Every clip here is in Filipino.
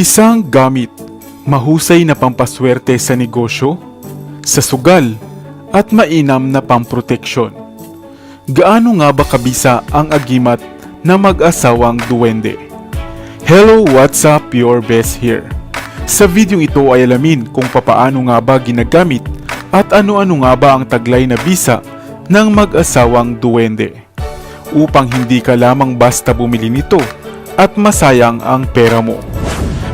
Isang gamit, mahusay na pampaswerte sa negosyo, sa sugal, at mainam na pamproteksyon. Gaano nga ba kabisa ang agimat na mag-asawang duwende? Hello, what's up? Your best here. Sa video ito ay alamin kung papaano nga ba ginagamit at ano-ano nga ba ang taglay na bisa ng mag-asawang duwende upang hindi ka lamang basta bumili nito at masayang ang pera mo.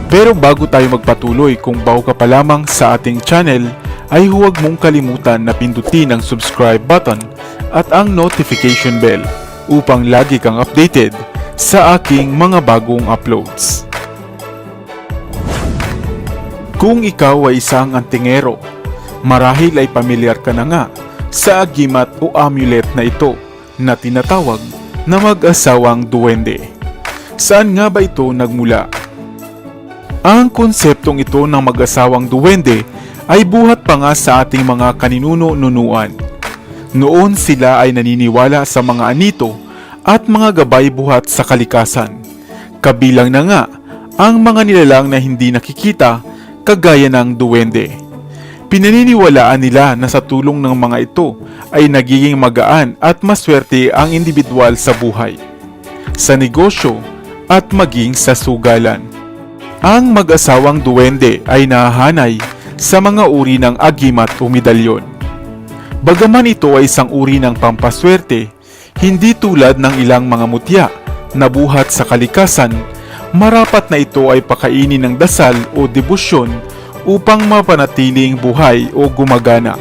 Pero bago tayo magpatuloy kung bago ka pa lamang sa ating channel ay huwag mong kalimutan na pindutin ang subscribe button at ang notification bell upang lagi kang updated sa aking mga bagong uploads. Kung ikaw ay isang antingero, marahil ay pamilyar ka na nga sa agimat o amulet na ito na tinatawag na mag-asawang duwende. Saan nga ba ito nagmula? Ang konseptong ito ng mag-asawang duwende ay buhat pa nga sa ating mga kaninuno-nunuan. Noon sila ay naniniwala sa mga anito at mga gabay buhat sa kalikasan. Kabilang na nga ang mga nilalang na hindi nakikita kagaya ng duwende. Pinaniniwalaan nila na sa tulong ng mga ito ay nagiging magaan at maswerte ang individual sa buhay, sa negosyo at maging sa sugalan. Ang mag-asawang duwende ay nahahanay sa mga uri ng agimat o medalyon. Bagaman ito ay isang uri ng pampaswerte, hindi tulad ng ilang mga mutya na buhat sa kalikasan, marapat na ito ay pakainin ng dasal o debosyon upang mapanatiling buhay o gumagana.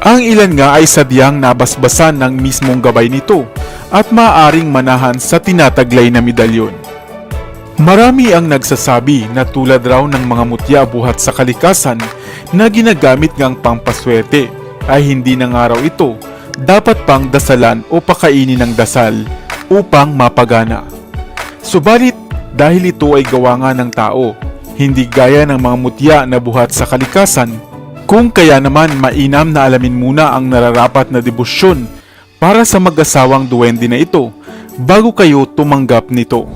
Ang ilan nga ay sadyang nabasbasan ng mismong gabay nito at maaaring manahan sa tinataglay na medalyon. Marami ang nagsasabi na tulad raw ng mga mutya buhat sa kalikasan na ginagamit ngang pampaswerte ay hindi na nga raw ito dapat pang dasalan o pakainin ng dasal upang mapagana. Subalit dahil ito ay gawa nga ng tao, hindi gaya ng mga mutya na buhat sa kalikasan, kung kaya naman mainam na alamin muna ang nararapat na debosyon para sa mag-asawang duwende na ito bago kayo tumanggap nito.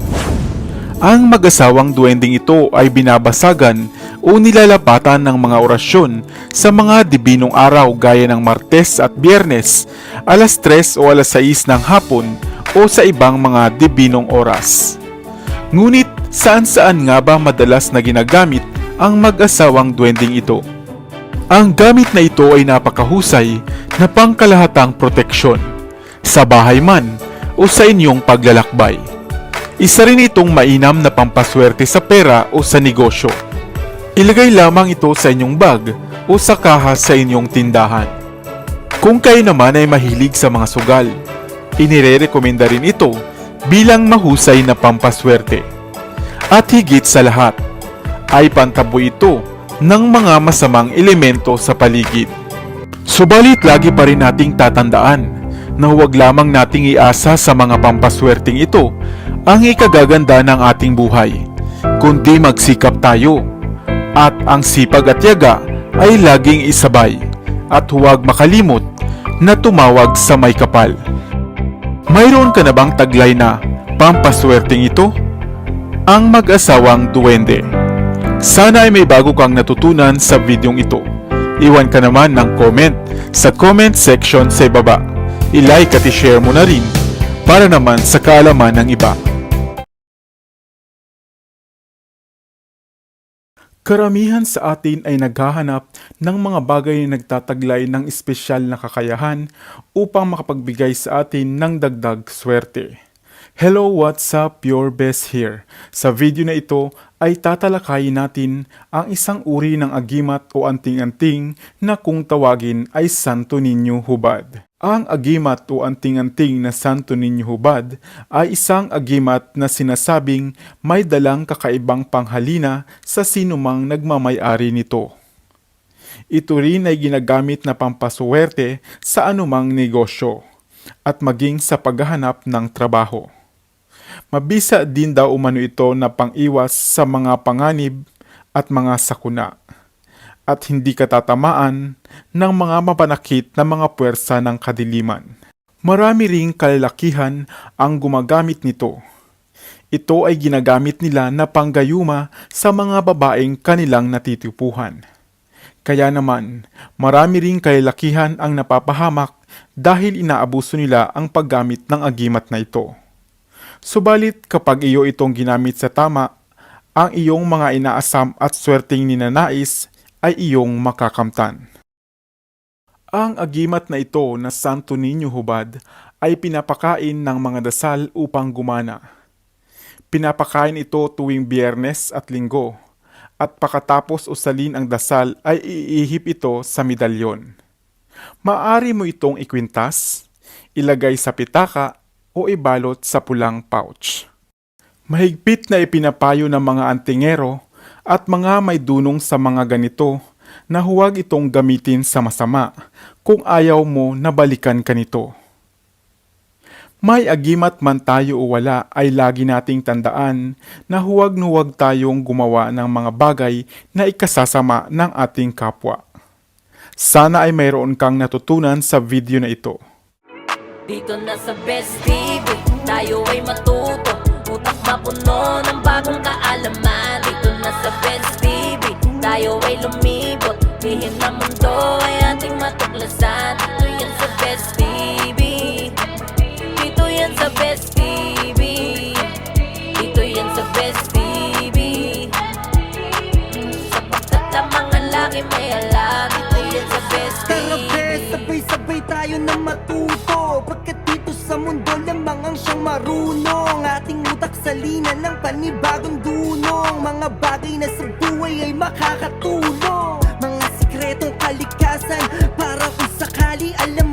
Ang mag-asawang duwending ito ay binabasagan o nilalapatan ng mga orasyon sa mga dibinong araw gaya ng Martes at Biyernes, alas 3 o alas 6 ng hapon o sa ibang mga dibinong oras. Ngunit saan saan nga ba madalas na ginagamit ang mag-asawang duwending ito? Ang gamit na ito ay napakahusay na pangkalahatang proteksyon sa bahay man o sa inyong paglalakbay. Isa rin itong mainam na pampaswerte sa pera o sa negosyo. Ilagay lamang ito sa inyong bag o sa kaha sa inyong tindahan. Kung kayo naman ay mahilig sa mga sugal, inire-rekomenda rin ito bilang mahusay na pampaswerte. At higit sa lahat, ay pantabo ito ng mga masamang elemento sa paligid. Subalit lagi pa rin nating tatandaan na huwag lamang nating iasa sa mga pampaswerteng ito ang ikagaganda ng ating buhay, kundi magsikap tayo at ang sipag at yaga ay laging isabay at huwag makalimot na tumawag sa may kapal. Mayroon ka na bang taglay na pampaswerteng ito? Ang mag-asawang duwende. Sana ay may bago kang natutunan sa videong ito. Iwan ka naman ng comment sa comment section sa ibaba. I-like at i-share mo na rin para naman sa kaalaman ng iba. Karamihan sa atin ay naghahanap ng mga bagay na nagtataglay ng espesyal na kakayahan upang makapagbigay sa atin ng dagdag swerte. Hello, what's up? Your best here. Sa video na ito ay tatalakayin natin ang isang uri ng agimat o anting-anting na kung tawagin ay Santo Niño Hubad. Ang agimat o anting-anting na Santo Niño Hubad ay isang agimat na sinasabing may dalang kakaibang panghalina sa sinumang nagmamayari nito. Ito rin ay ginagamit na pampaswerte sa anumang negosyo at maging sa paghahanap ng trabaho. Mabisa din daw umano ito na pangiwas sa mga panganib at mga sakuna at hindi katatamaan ng mga mapanakit na mga puwersa ng kadiliman. Marami ring kalalakihan ang gumagamit nito. Ito ay ginagamit nila na panggayuma sa mga babaeng kanilang natitipuhan. Kaya naman, marami ring kalalakihan ang napapahamak dahil inaabuso nila ang paggamit ng agimat na ito. Subalit kapag iyo itong ginamit sa tama, ang iyong mga inaasam at swerteng ninanais ay iyong makakamtan. Ang agimat na ito na Santo Niño Hubad ay pinapakain ng mga dasal upang gumana. Pinapakain ito tuwing biyernes at linggo at pakatapos usalin ang dasal ay iihip ito sa medalyon. Maari mo itong ikwintas, ilagay sa pitaka o ibalot sa pulang pouch. Mahigpit na ipinapayo ng mga antingero at mga may dunong sa mga ganito na huwag itong gamitin sa masama kung ayaw mo na balikan ka nito. May agimat man tayo o wala ay lagi nating tandaan na huwag na huwag tayong gumawa ng mga bagay na ikasasama ng ating kapwa. Sana ay mayroon kang natutunan sa video na ito. Dito na sa Best TV Tayo ay matuto. Utak mapuno ng bagong kaalaman. Dito na sa Best TV Tayo ay lumibot. Lihim na mundo ay ating matuklasan mundo lamang ang siyang marunong. Ating utak sa lina ng panibagong dunong. Mga bagay na sa buhay ay makakatulong. Mga sikretong kalikasan Para kung sakali alam